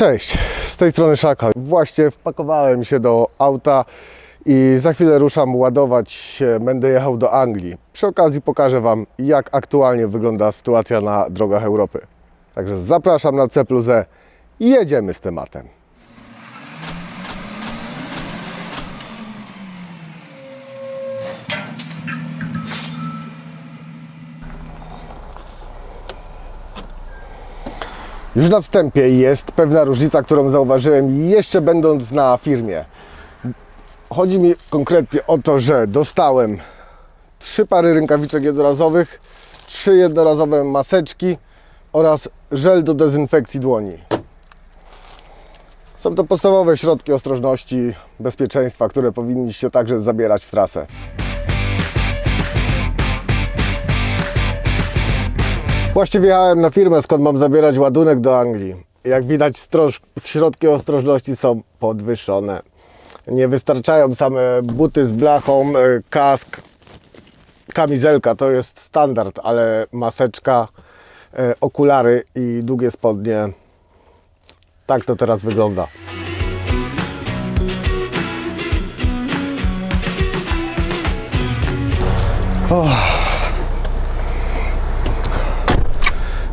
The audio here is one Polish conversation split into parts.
Cześć, z tej strony Szakal. Właśnie wpakowałem się do auta i za chwilę ruszam ładować. Będę jechał do Anglii. Przy okazji pokażę Wam, jak aktualnie wygląda sytuacja na drogach Europy. Także zapraszam na C E i jedziemy z tematem. Już na wstępie jest pewna różnica, którą zauważyłem jeszcze będąc na firmie. Chodzi mi konkretnie o to, że dostałem trzy pary rękawiczek jednorazowych, trzy jednorazowe maseczki oraz żel do dezynfekcji dłoni. Są to podstawowe środki ostrożności, bezpieczeństwa, które powinniście także zabierać w trasę. Właśnie wjechałem na firmę, skąd mam zabierać ładunek do Anglii. Jak widać, stroż, środki ostrożności są podwyższone. Nie wystarczają same buty z blachą, e, kask, kamizelka to jest standard, ale maseczka, e, okulary i długie spodnie. Tak to teraz wygląda.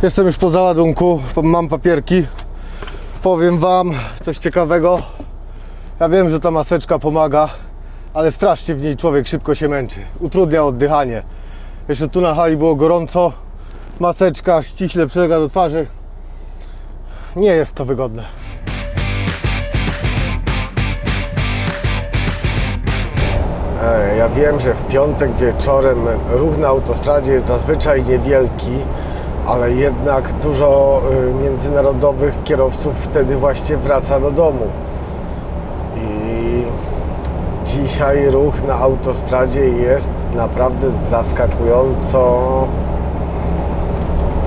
Jestem już po załadunku, mam papierki. Powiem Wam coś ciekawego. Ja wiem, że ta maseczka pomaga, ale strasznie w niej człowiek szybko się męczy. Utrudnia oddychanie. Jeszcze tu na hali było gorąco. Maseczka ściśle przylega do twarzy. Nie jest to wygodne. Ja wiem, że w piątek wieczorem ruch na autostradzie jest zazwyczaj niewielki, ale jednak dużo y, międzynarodowych kierowców wtedy właśnie wraca do domu. I dzisiaj ruch na autostradzie jest naprawdę zaskakująco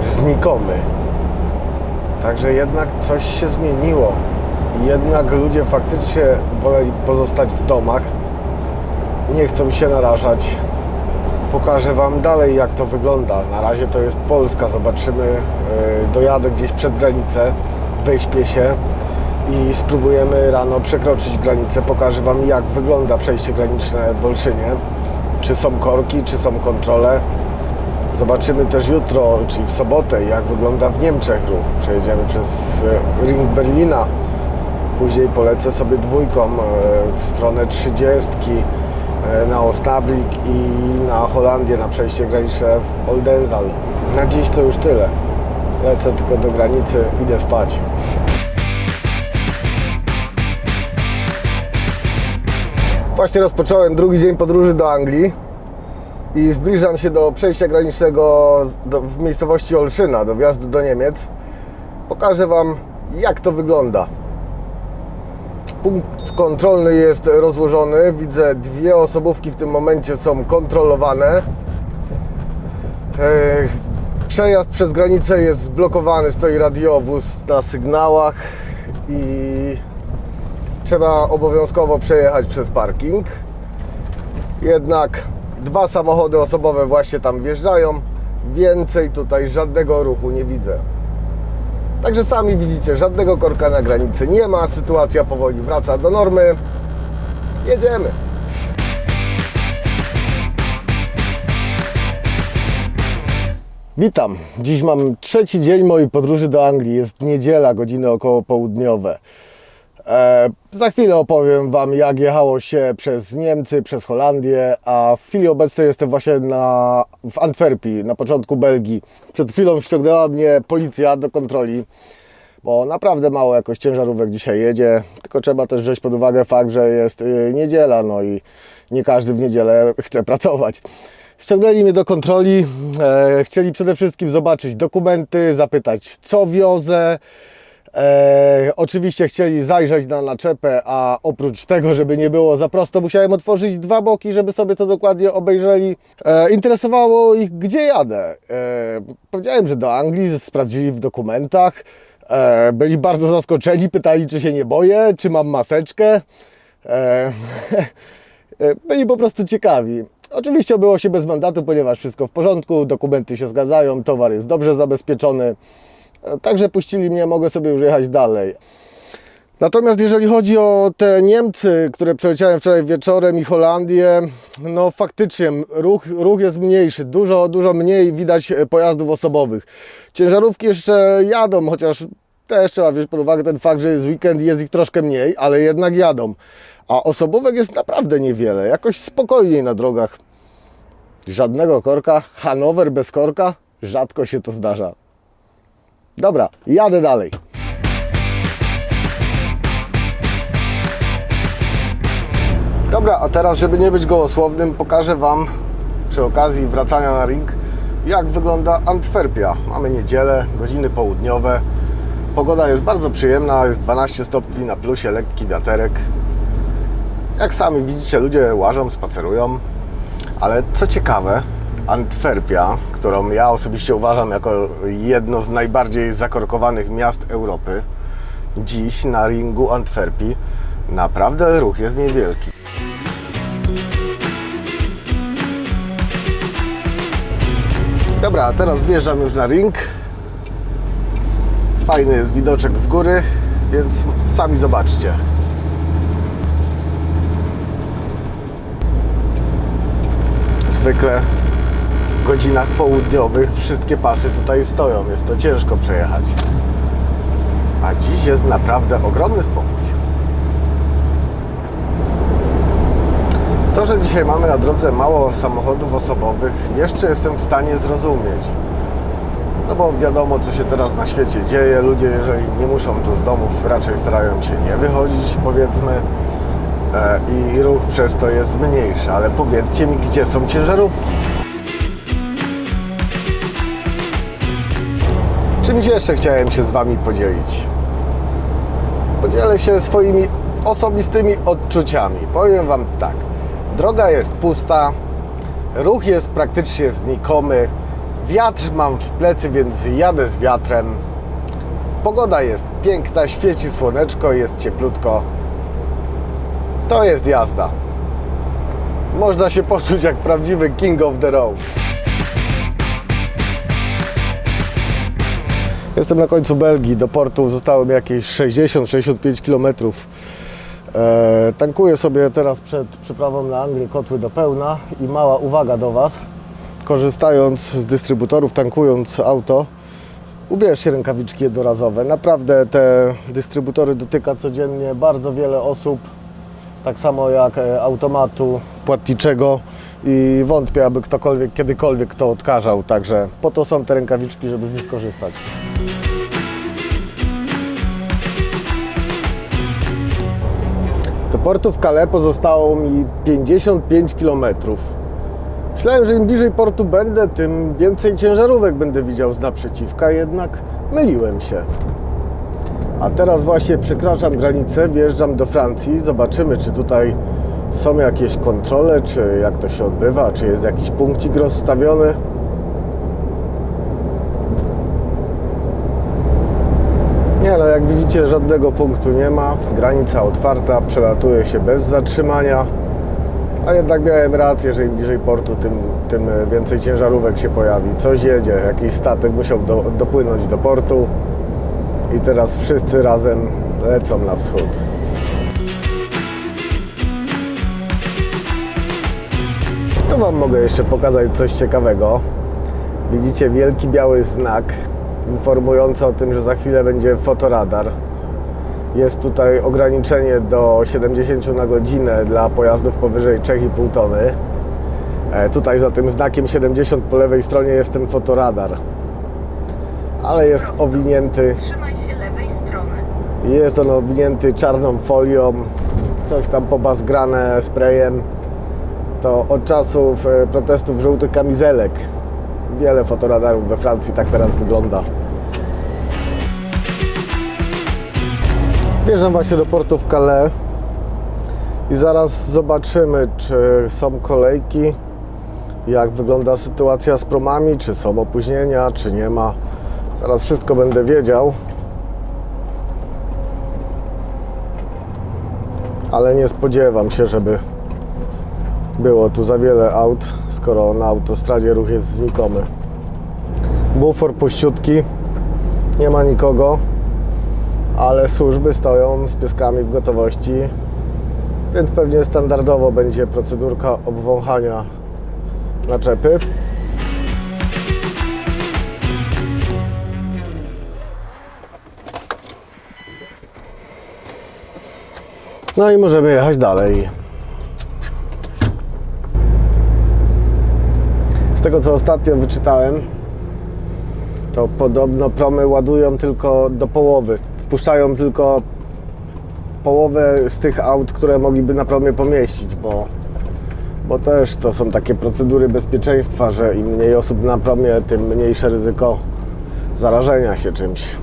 znikomy. Także jednak coś się zmieniło. Jednak ludzie faktycznie woleli pozostać w domach. Nie chcą się narażać pokażę Wam dalej jak to wygląda. Na razie to jest Polska, zobaczymy, yy, dojadę gdzieś przed granicę, wyśpię się i spróbujemy rano przekroczyć granicę. Pokażę Wam jak wygląda przejście graniczne w Olszynie. Czy są korki, czy są kontrole. Zobaczymy też jutro, czyli w sobotę, jak wygląda w Niemczech ruch. Przejedziemy przez yy, ring Berlina. Później polecę sobie dwójką yy, w stronę trzydziestki na Osnabrück i na Holandię na przejście graniczne w Oldenzal. Na dziś to już tyle. Lecę tylko do granicy, idę spać. Właśnie rozpocząłem drugi dzień podróży do Anglii i zbliżam się do przejścia granicznego w miejscowości Olszyna, do wjazdu do Niemiec. Pokażę Wam, jak to wygląda. Punkt kontrolny jest rozłożony. Widzę dwie osobówki w tym momencie są kontrolowane. E, Przejazd przez granicę jest zblokowany, stoi radiowóz na sygnałach i trzeba obowiązkowo przejechać przez parking. Jednak dwa samochody osobowe właśnie tam wjeżdżają. Więcej tutaj żadnego ruchu nie widzę. Także sami widzicie, żadnego korka na granicy nie ma, sytuacja powoli wraca do normy. Jedziemy. Witam. Dziś mam trzeci dzień mojej podróży do Anglii. Jest niedziela, godziny około południowe. E, za chwilę opowiem Wam, jak jechało się przez Niemcy, przez Holandię, a w chwili obecnej jestem właśnie na, w Antwerpii, na początku Belgii. Przed chwilą ściągnęła mnie policja do kontroli, bo naprawdę mało jakoś ciężarówek dzisiaj jedzie, tylko trzeba też wziąć pod uwagę fakt, że jest y, niedziela, no i nie każdy w niedzielę chce pracować. Ściągnęli mnie do kontroli, e, chcieli przede wszystkim zobaczyć dokumenty, zapytać co wiozę, E, oczywiście chcieli zajrzeć na naczepę, a oprócz tego, żeby nie było za prosto, musiałem otworzyć dwa boki, żeby sobie to dokładnie obejrzeli. E, interesowało ich, gdzie jadę. E, powiedziałem, że do Anglii, sprawdzili w dokumentach. E, byli bardzo zaskoczeni, pytali, czy się nie boję, czy mam maseczkę. E, byli po prostu ciekawi. Oczywiście obyło się bez mandatu, ponieważ wszystko w porządku, dokumenty się zgadzają, towar jest dobrze zabezpieczony. Także puścili mnie, mogę sobie już jechać dalej. Natomiast jeżeli chodzi o te Niemcy, które przeleciałem wczoraj wieczorem i Holandię, no faktycznie ruch, ruch jest mniejszy, dużo, dużo mniej widać e, pojazdów osobowych. Ciężarówki jeszcze jadą, chociaż też trzeba wziąć pod uwagę ten fakt, że jest weekend i jest ich troszkę mniej, ale jednak jadą. A osobówek jest naprawdę niewiele, jakoś spokojniej na drogach. Żadnego korka, Hanower bez korka, rzadko się to zdarza. Dobra, jadę dalej. Dobra, a teraz, żeby nie być gołosłownym, pokażę Wam przy okazji wracania na ring, jak wygląda Antwerpia. Mamy niedzielę, godziny południowe. Pogoda jest bardzo przyjemna, jest 12 stopni na plusie, lekki wiaterek. Jak sami widzicie, ludzie łażą, spacerują. Ale co ciekawe, Antwerpia, którą ja osobiście uważam jako jedno z najbardziej zakorkowanych miast Europy, dziś na ringu Antwerpii naprawdę ruch jest niewielki. Dobra, teraz wjeżdżam już na ring. Fajny jest widoczek z góry, więc sami zobaczcie. Zwykle godzinach południowych wszystkie pasy tutaj stoją. Jest to ciężko przejechać. A dziś jest naprawdę ogromny spokój. To, że dzisiaj mamy na drodze mało samochodów osobowych, jeszcze jestem w stanie zrozumieć. No bo wiadomo, co się teraz na świecie dzieje. Ludzie, jeżeli nie muszą, to z domów raczej starają się nie wychodzić, powiedzmy. E, I ruch przez to jest mniejszy. Ale powiedzcie mi, gdzie są ciężarówki? Czymś jeszcze chciałem się z Wami podzielić. Podzielę się swoimi osobistymi odczuciami. Powiem Wam tak. Droga jest pusta, ruch jest praktycznie znikomy, wiatr mam w plecy, więc jadę z wiatrem. Pogoda jest piękna, świeci słoneczko, jest cieplutko. To jest jazda. Można się poczuć jak prawdziwy king of the road. Jestem na końcu Belgii. Do portu zostało mi jakieś 60-65 km. E, tankuję sobie teraz przed przeprawą na Anglię kotły do pełna i mała uwaga do Was. Korzystając z dystrybutorów, tankując auto, ubierzcie rękawiczki jednorazowe. Naprawdę te dystrybutory dotyka codziennie bardzo wiele osób, tak samo jak e, automatu płatniczego i wątpię, aby ktokolwiek kiedykolwiek to odkażał. Także po to są te rękawiczki, żeby z nich korzystać. Do portu w Calais pozostało mi 55 km. Myślałem, że im bliżej portu będę, tym więcej ciężarówek będę widział z naprzeciwka, jednak myliłem się. A teraz właśnie przekraczam granicę, wjeżdżam do Francji. Zobaczymy, czy tutaj są jakieś kontrole, czy jak to się odbywa, czy jest jakiś punkcik rozstawiony. Nie no, jak widzicie żadnego punktu nie ma, granica otwarta, przelatuje się bez zatrzymania, a jednak miałem rację, że im bliżej portu, tym, tym więcej ciężarówek się pojawi. Coś jedzie, jakiś statek musiał do, dopłynąć do portu i teraz wszyscy razem lecą na wschód. Wam mogę jeszcze pokazać coś ciekawego. Widzicie wielki biały znak informujący o tym, że za chwilę będzie fotoradar. Jest tutaj ograniczenie do 70 na godzinę dla pojazdów powyżej 3,5 tony. E, Tutaj za tym znakiem 70 po lewej stronie jest ten fotoradar. Ale jest owinięty, Trzymaj się lewej strony. jest on owinięty czarną folią, coś tam pobazgrane sprayem. To od czasów e, protestów żółtych kamizelek. Wiele fotoradarów we Francji tak teraz wygląda. Wjeżdżam właśnie do portu w Calais i zaraz zobaczymy, czy są kolejki, jak wygląda sytuacja z promami, czy są opóźnienia, czy nie ma. Zaraz wszystko będę wiedział. Ale nie spodziewam się, żeby było tu za wiele aut, skoro na autostradzie ruch jest znikomy. Bufor puściutki, nie ma nikogo, ale służby stoją z pieskami w gotowości, więc pewnie standardowo będzie procedurka obwąchania naczepy. No i możemy jechać dalej. Tego co ostatnio wyczytałem, to podobno promy ładują tylko do połowy. Wpuszczają tylko połowę z tych aut, które mogliby na promie pomieścić, bo, bo też to są takie procedury bezpieczeństwa, że im mniej osób na promie, tym mniejsze ryzyko zarażenia się czymś.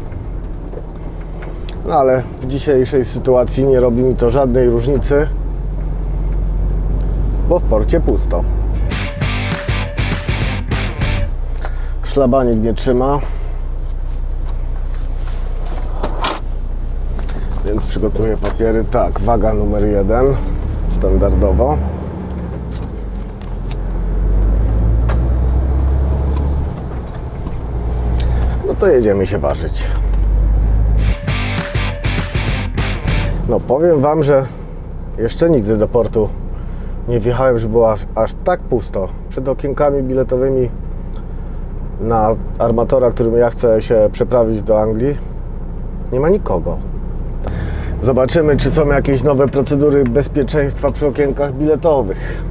No ale w dzisiejszej sytuacji nie robi mi to żadnej różnicy, bo w porcie pusto. Szlabanik nie trzyma. Więc przygotuję papiery. Tak, waga numer jeden, standardowo. No to jedziemy się ważyć. No powiem Wam, że jeszcze nigdy do portu nie wjechałem, że było aż, aż tak pusto. Przed okienkami biletowymi na armatora, którym ja chcę się przeprawić do Anglii, nie ma nikogo. Zobaczymy, czy są jakieś nowe procedury bezpieczeństwa przy okienkach biletowych.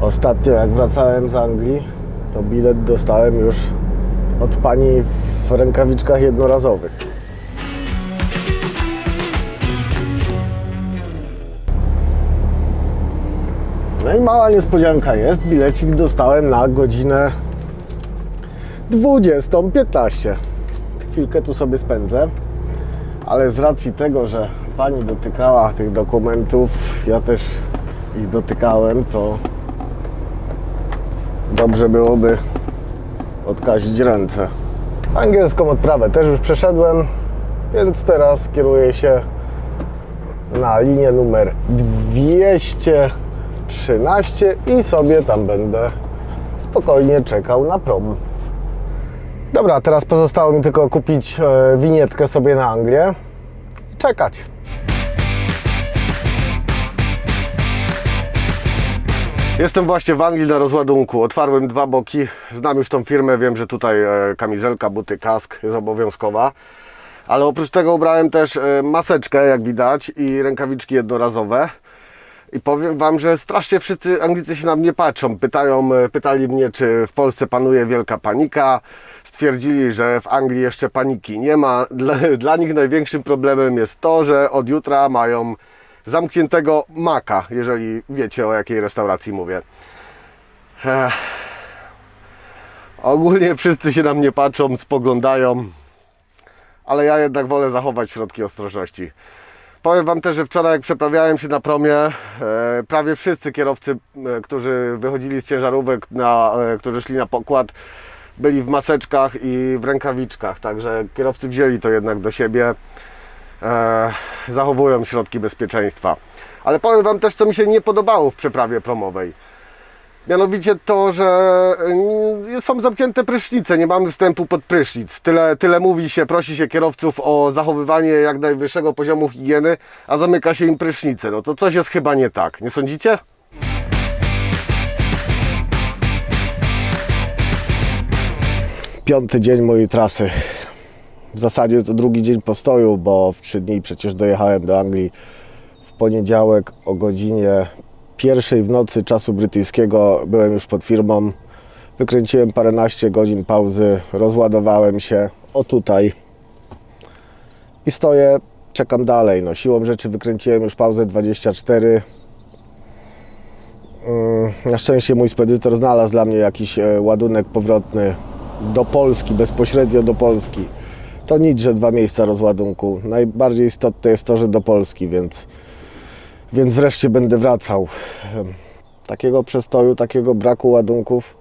Ostatnio, jak wracałem z Anglii, to bilet dostałem już od pani w rękawiczkach jednorazowych. No i mała niespodzianka jest. Bilecik dostałem na godzinę 20.15. Chwilkę tu sobie spędzę, ale z racji tego, że pani dotykała tych dokumentów, ja też ich dotykałem, to dobrze byłoby odkazić ręce. Angielską odprawę też już przeszedłem, więc teraz kieruję się na linię numer 213 i sobie tam będę spokojnie czekał na prom. Dobra, teraz pozostało mi tylko kupić e, winietkę sobie na Anglię i czekać. Jestem właśnie w Anglii na rozładunku. Otwarłem dwa boki. Znam już tą firmę, wiem, że tutaj e, kamizelka, buty, kask jest obowiązkowa. Ale oprócz tego ubrałem też e, maseczkę, jak widać, i rękawiczki jednorazowe. I powiem Wam, że strasznie wszyscy Anglicy się na mnie patrzą. Pytają, pytali mnie, czy w Polsce panuje wielka panika. Stwierdzili, że w Anglii jeszcze paniki nie ma. Dla, dla nich największym problemem jest to, że od jutra mają zamkniętego maka, jeżeli wiecie o jakiej restauracji mówię. Ech. Ogólnie wszyscy się na mnie patrzą, spoglądają, ale ja jednak wolę zachować środki ostrożności. Powiem Wam też, że wczoraj jak przeprawiałem się na promie, e, prawie wszyscy kierowcy, e, którzy wychodzili z ciężarówek, na, e, którzy szli na pokład, byli w maseczkach i w rękawiczkach, także kierowcy wzięli to jednak do siebie, e, zachowują środki bezpieczeństwa. Ale powiem Wam też, co mi się nie podobało w przeprawie promowej. Mianowicie to, że y, są zamknięte prysznice, nie mamy wstępu pod prysznic. Tyle, tyle mówi się, prosi się kierowców o zachowywanie jak najwyższego poziomu higieny, a zamyka się im prysznice. No to coś jest chyba nie tak, nie sądzicie? Piąty dzień mojej trasy. W zasadzie to drugi dzień postoju, bo w trzy dni przecież dojechałem do Anglii w poniedziałek o godzinie pierwszej w nocy czasu brytyjskiego byłem już pod firmą. Wykręciłem paręnaście godzin pauzy, rozładowałem się o tutaj i stoję, czekam dalej. No, siłą rzeczy wykręciłem już pauzę 24. Mm, Na szczęście mój spedytor znalazł dla mnie jakiś e, ładunek powrotny do Polski, bezpośrednio do Polski. To nic, że dwa miejsca rozładunku. Najbardziej istotne jest to, że do Polski, więc więc wreszcie będę wracał. Takiego przestoju, takiego braku ładunków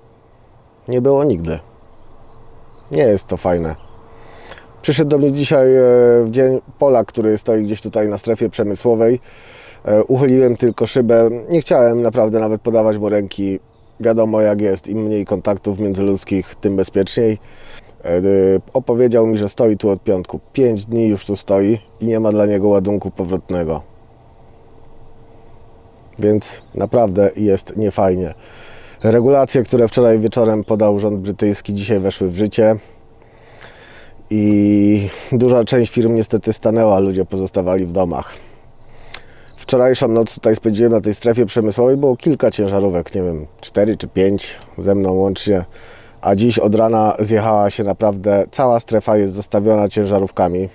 nie było nigdy. Nie jest to fajne. Przyszedł do mnie dzisiaj e, w dzień Polak, który stoi gdzieś tutaj na strefie przemysłowej. E, Uchyliłem tylko szybę. Nie chciałem naprawdę nawet podawać mu ręki. Wiadomo jak jest, im mniej kontaktów międzyludzkich, tym bezpieczniej. E, Opowiedział mi, że stoi tu od piątku. 5 dni już tu stoi i nie ma dla niego ładunku powrotnego. Więc naprawdę jest niefajnie. Regulacje, które wczoraj wieczorem podał rząd brytyjski, dzisiaj weszły w życie. I duża część firm niestety stanęła, ludzie pozostawali w domach. Wczorajszą noc tutaj spędziłem na tej strefie przemysłowej, było kilka ciężarówek, nie wiem, 4 czy 5 ze mną łącznie. A dziś od rana zjechała się naprawdę, cała strefa jest zastawiona ciężarówkami.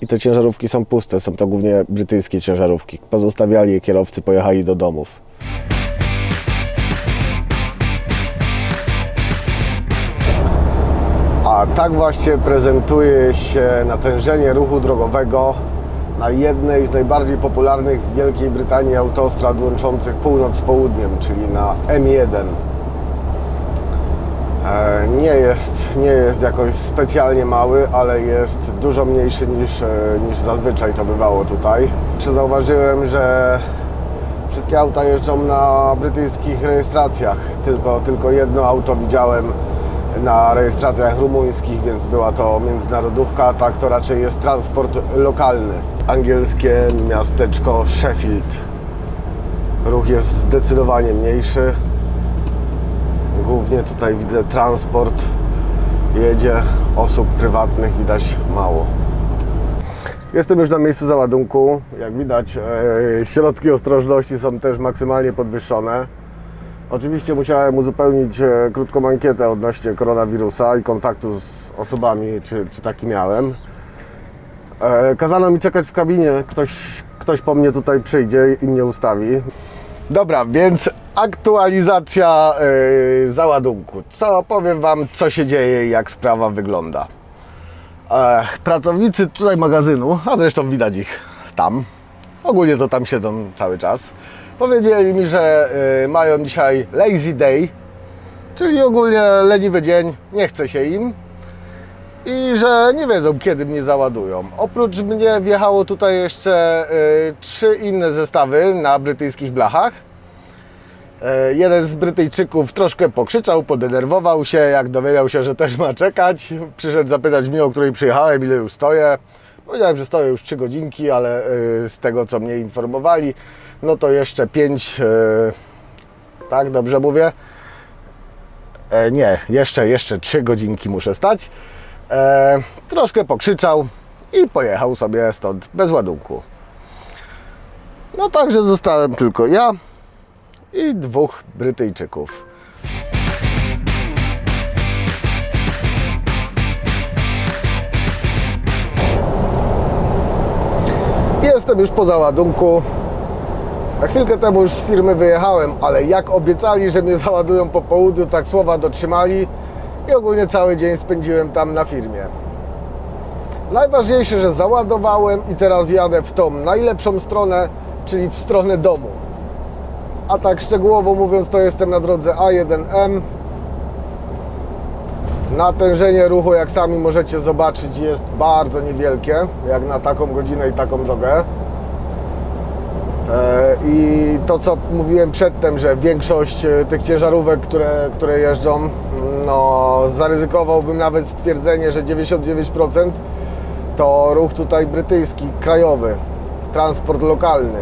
I te ciężarówki są puste, są to głównie brytyjskie ciężarówki. Pozostawiali je kierowcy, pojechali do domów. A tak właśnie prezentuje się natężenie ruchu drogowego na jednej z najbardziej popularnych w Wielkiej Brytanii autostrad łączących północ z południem, czyli na M1. E, Nie jest, nie jest jakoś specjalnie mały, ale jest dużo mniejszy niż, e, niż zazwyczaj to bywało tutaj. Jeszcze zauważyłem, że wszystkie auta jeżdżą na brytyjskich rejestracjach. Tylko, tylko jedno auto widziałem na rejestracjach rumuńskich, więc była to międzynarodówka. Tak to raczej jest transport lokalny. Angielskie miasteczko Sheffield. Ruch jest zdecydowanie mniejszy. Głównie tutaj widzę transport. Jedzie osób prywatnych, widać mało. Jestem już na miejscu załadunku. Jak widać, e, środki ostrożności są też maksymalnie podwyższone. Oczywiście musiałem uzupełnić e, krótką ankietę odnośnie koronawirusa i kontaktu z osobami, czy, czy taki miałem. E, Kazano mi czekać w kabinie, ktoś, ktoś po mnie tutaj przyjdzie i mnie ustawi. Dobra, więc aktualizacja e, załadunku. Co powiem Wam, co się dzieje i jak sprawa wygląda. E, pracownicy tutaj magazynu, a zresztą widać ich tam, ogólnie to tam siedzą cały czas, powiedzieli mi, że y, mają dzisiaj lazy day, czyli ogólnie leniwy dzień, nie chce się im i że nie wiedzą kiedy mnie załadują. Oprócz mnie wjechało tutaj jeszcze y, trzy inne zestawy na brytyjskich blachach. E, Jeden z Brytyjczyków troszkę pokrzyczał, podenerwował się, jak dowiedział się, że też ma czekać. Przyszedł zapytać mnie, o której przyjechałem, ile już stoję. Powiedziałem, że stoję już 3 godzinki, ale y, z tego co mnie informowali, no to jeszcze 5, tak dobrze mówię? E, nie, jeszcze, jeszcze 3 godzinki muszę stać. E, troszkę pokrzyczał i pojechał sobie stąd bez ładunku. No także zostałem tylko ja i dwóch Brytyjczyków. Jestem już po załadunku. Na chwilkę temu już z firmy wyjechałem, ale jak obiecali, że mnie załadują po południu, tak słowa dotrzymali i ogólnie cały dzień spędziłem tam na firmie. Najważniejsze, że załadowałem i teraz jadę w tą najlepszą stronę, czyli w stronę domu. A tak szczegółowo mówiąc, to jestem na drodze A1M. Natężenie ruchu, jak sami możecie zobaczyć, jest bardzo niewielkie, jak na taką godzinę i taką drogę. E, I to, co mówiłem przedtem, że większość e, tych ciężarówek, które, które jeżdżą, no zaryzykowałbym nawet stwierdzenie, że 99% to ruch tutaj brytyjski, krajowy, transport lokalny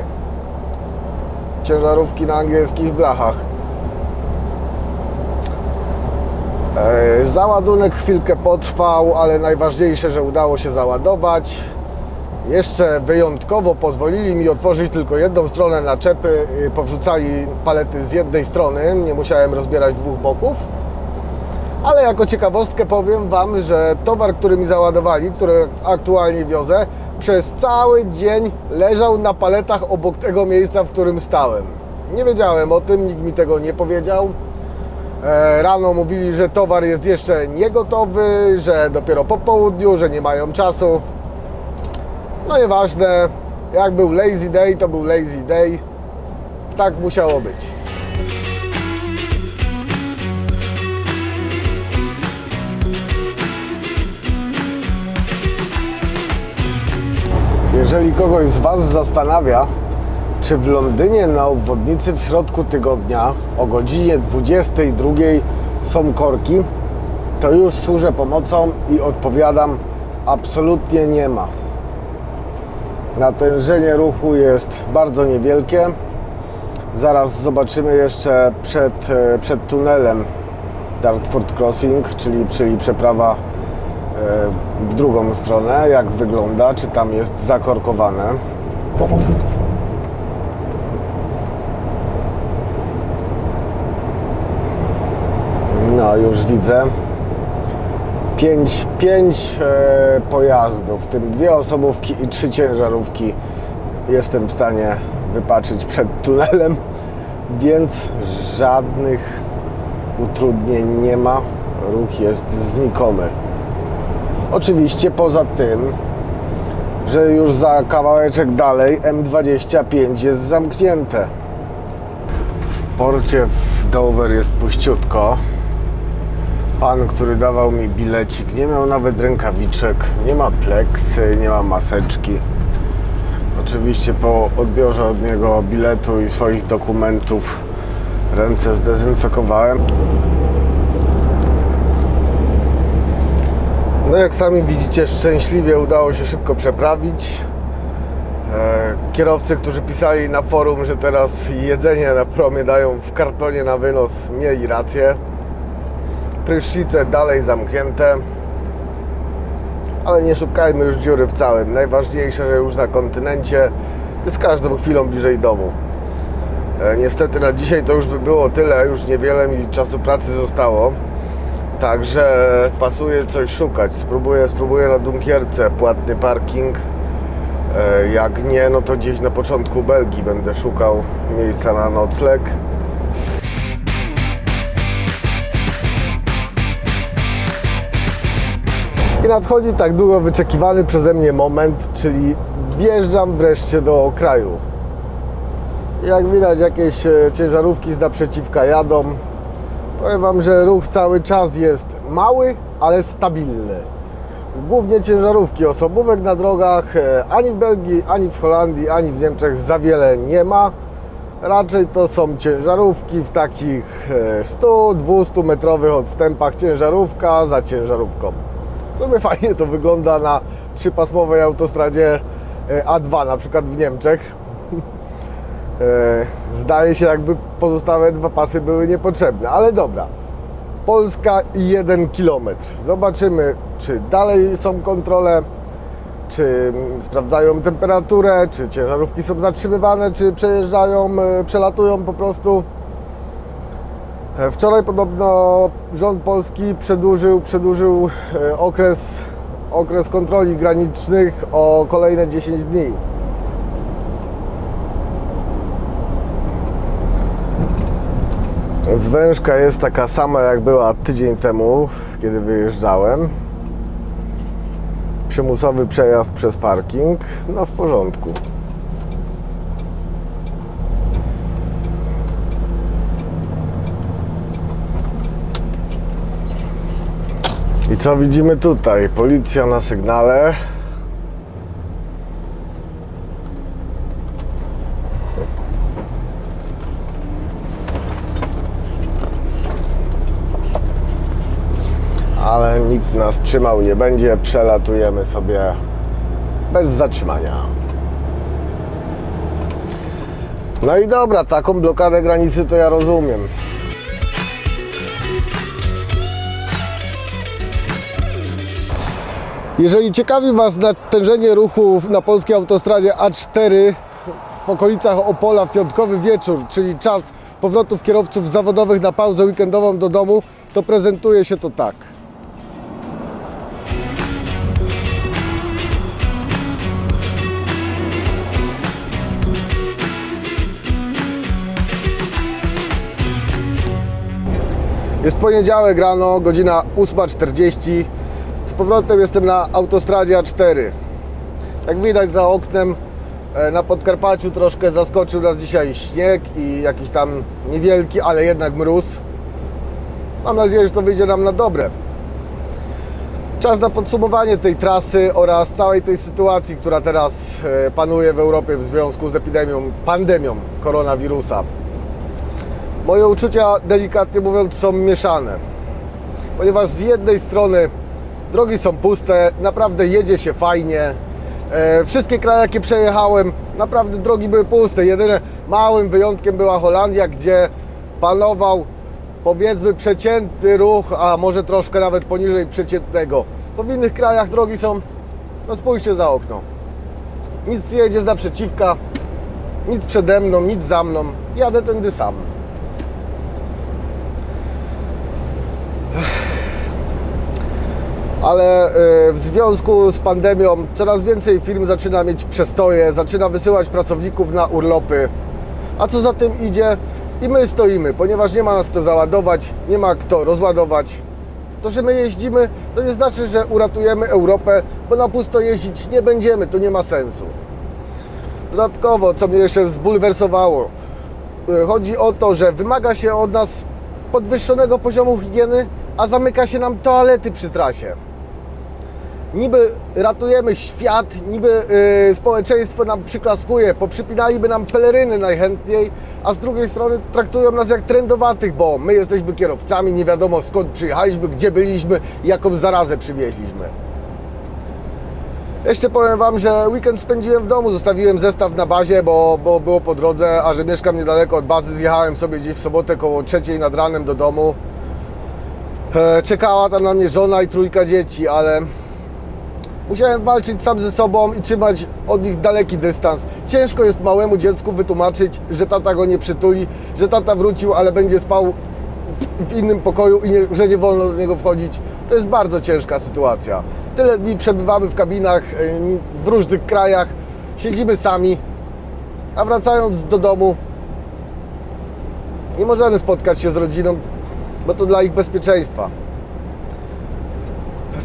ciężarówki na angielskich blachach. E, Załadunek chwilkę potrwał, ale najważniejsze, że udało się załadować. Jeszcze wyjątkowo pozwolili mi otworzyć tylko jedną stronę naczepy, y, powrzucali palety z jednej strony, nie musiałem rozbierać dwóch boków. Ale jako ciekawostkę powiem Wam, że towar, który mi załadowali, który aktualnie wiozę, przez cały dzień leżał na paletach obok tego miejsca, w którym stałem. Nie wiedziałem o tym, nikt mi tego nie powiedział. E, Rano mówili, że towar jest jeszcze niegotowy, że dopiero po południu, że nie mają czasu. No nieważne, jak był lazy day, to był lazy day. Tak musiało być. Jeżeli kogoś z Was zastanawia, czy w Londynie na obwodnicy w środku tygodnia o godzinie 22 są korki, to już służę pomocą i odpowiadam, absolutnie nie ma. Natężenie ruchu jest bardzo niewielkie. Zaraz zobaczymy jeszcze przed, e, przed tunelem Dartford Crossing, czyli, czyli przeprawa e, w drugą stronę, jak wygląda, czy tam jest zakorkowane. No, już widzę. Pięć, pięć e, pojazdów, w tym dwie osobówki i trzy ciężarówki jestem w stanie wypaczyć przed tunelem, więc żadnych utrudnień nie ma. Ruch jest znikomy. Oczywiście poza tym, że już za kawałeczek dalej M25 jest zamknięte. W porcie w Dover jest puściutko. Pan, który dawał mi bilecik, nie miał nawet rękawiczek, nie ma pleksy, nie ma maseczki. Oczywiście po odbiorze od niego biletu i swoich dokumentów ręce zdezynfekowałem. No jak sami widzicie, szczęśliwie udało się szybko przeprawić. E, Kierowcy, którzy pisali na forum, że teraz jedzenie na promie dają w kartonie na wynos, mieli rację. Prysznice dalej zamknięte. Ale nie szukajmy już dziury w całym. Najważniejsze, że już na kontynencie jest każdą chwilą bliżej domu. E, Niestety na dzisiaj to już by było tyle, już niewiele mi czasu pracy zostało. Także pasuje coś szukać. Spróbuję, spróbuję na Dunkierce płatny parking. E, Jak nie, no to gdzieś na początku Belgii będę szukał miejsca na nocleg. Nadchodzi tak długo wyczekiwany przeze mnie moment, czyli wjeżdżam wreszcie do kraju. Jak widać, jakieś e, ciężarówki z naprzeciwka jadą. Powiem Wam, że ruch cały czas jest mały, ale stabilny. Głównie ciężarówki, osobówek na drogach e, ani w Belgii, ani w Holandii, ani w Niemczech za wiele nie ma. Raczej to są ciężarówki w takich 100-200 metrowych odstępach, ciężarówka za ciężarówką. W sumie fajnie to wygląda na trzypasmowej autostradzie e, A2, na przykład w Niemczech. E, Zdaje się, jakby pozostałe dwa pasy były niepotrzebne, ale dobra. Polska i jeden kilometr. Zobaczymy, czy dalej są kontrole, czy mm, sprawdzają temperaturę, czy ciężarówki są zatrzymywane, czy przejeżdżają, e, przelatują po prostu. E, Wczoraj podobno rząd polski przedłużył, przedłużył e, okres, okres kontroli granicznych o kolejne 10 dni. Zwężka jest taka sama jak była tydzień temu, kiedy wyjeżdżałem. Przymusowy przejazd przez parking, no w porządku. Co widzimy tutaj? Policja na sygnale. Ale nikt nas trzymał nie będzie. Przelatujemy sobie bez zatrzymania. No i dobra, taką blokadę granicy to ja rozumiem. Jeżeli ciekawi Was natężenie ruchu na polskiej autostradzie A4 w okolicach Opola w piątkowy wieczór, czyli czas powrotów kierowców zawodowych na pauzę weekendową do domu, to prezentuje się to tak. Jest poniedziałek rano, godzina 8.40. Powrotem jestem na autostradzie A4. Jak widać za oknem e, na Podkarpaciu troszkę zaskoczył nas dzisiaj śnieg i jakiś tam niewielki, ale jednak mróz. Mam nadzieję, że to wyjdzie nam na dobre. Czas na podsumowanie tej trasy oraz całej tej sytuacji, która teraz e, panuje w Europie w związku z epidemią, pandemią koronawirusa. Moje uczucia, delikatnie mówiąc, są mieszane. ponieważ z jednej strony drogi są puste, naprawdę jedzie się fajnie. E, wszystkie kraje, jakie przejechałem, naprawdę drogi były puste. Jedynym małym wyjątkiem była Holandia, gdzie panował powiedzmy przeciętny ruch, a może troszkę nawet poniżej przeciętnego. Bo w innych krajach drogi są, no spójrzcie za okno. Nic nie jedzie z naprzeciwka, nic przede mną, nic za mną. Jadę tędy sam. Ale y, w związku z pandemią coraz więcej firm zaczyna mieć przestoje, zaczyna wysyłać pracowników na urlopy. A co za tym idzie? I my stoimy, ponieważ nie ma nas kto załadować, nie ma kto rozładować. To, że my jeździmy, to nie znaczy, że uratujemy Europę, bo na pusto jeździć nie będziemy, to nie ma sensu. Dodatkowo, co mnie jeszcze zbulwersowało, y, chodzi o to, że wymaga się od nas podwyższonego poziomu higieny, a zamyka się nam toalety przy trasie. Niby ratujemy świat, niby y, społeczeństwo nam przyklaskuje, poprzypinaliby nam peleryny najchętniej, a z drugiej strony traktują nas jak trendowatych, bo my jesteśmy kierowcami, nie wiadomo skąd przyjechaliśmy, gdzie byliśmy i jaką zarazę przywieźliśmy. Jeszcze powiem Wam, że weekend spędziłem w domu, zostawiłem zestaw na bazie, bo, bo było po drodze, a że mieszkam niedaleko od bazy, zjechałem sobie gdzieś w sobotę koło trzeciej nad ranem do domu. E, czekała tam na mnie żona i trójka dzieci, ale musiałem walczyć sam ze sobą i trzymać od nich daleki dystans. Ciężko jest małemu dziecku wytłumaczyć, że tata go nie przytuli, że tata wrócił, ale będzie spał w innym pokoju i nie, że nie wolno do niego wchodzić. To jest bardzo ciężka sytuacja. Tyle dni przebywamy w kabinach y, w różnych krajach, siedzimy sami, a wracając do domu nie możemy spotkać się z rodziną, bo to dla ich bezpieczeństwa.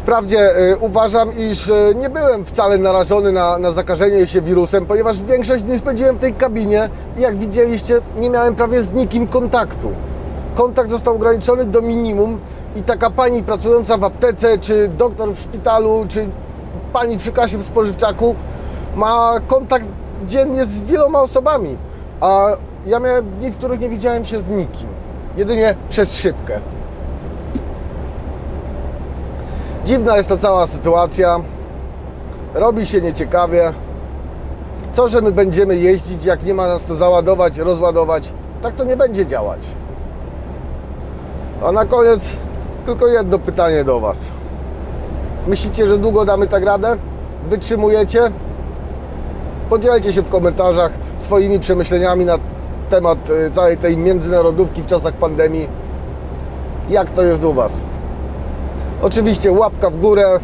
Wprawdzie y, uważam, iż y, nie byłem wcale narażony na, na zakażenie się wirusem, ponieważ większość dni spędziłem w tej kabinie i jak widzieliście, nie miałem prawie z nikim kontaktu. Kontakt został ograniczony do minimum i taka pani pracująca w aptece, czy doktor w szpitalu, czy pani przy kasie w spożywczaku ma kontakt dziennie z wieloma osobami, a ja miałem dni, w których nie widziałem się z nikim, jedynie przez szybkę. Dziwna jest ta cała sytuacja. Robi się nieciekawie. Co, że my będziemy jeździć, jak nie ma nas to załadować, rozładować? Tak to nie będzie działać. A na koniec tylko jedno pytanie do Was. Myślicie, że długo damy tak radę? Wytrzymujecie? Podzielcie się w komentarzach swoimi przemyśleniami na temat y, całej tej międzynarodówki w czasach pandemii. Jak to jest u Was? Oczywiście łapka w górę,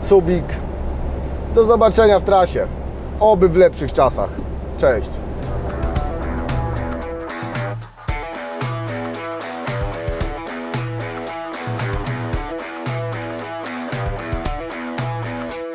subik. Do zobaczenia w trasie. Oby w lepszych czasach. Cześć.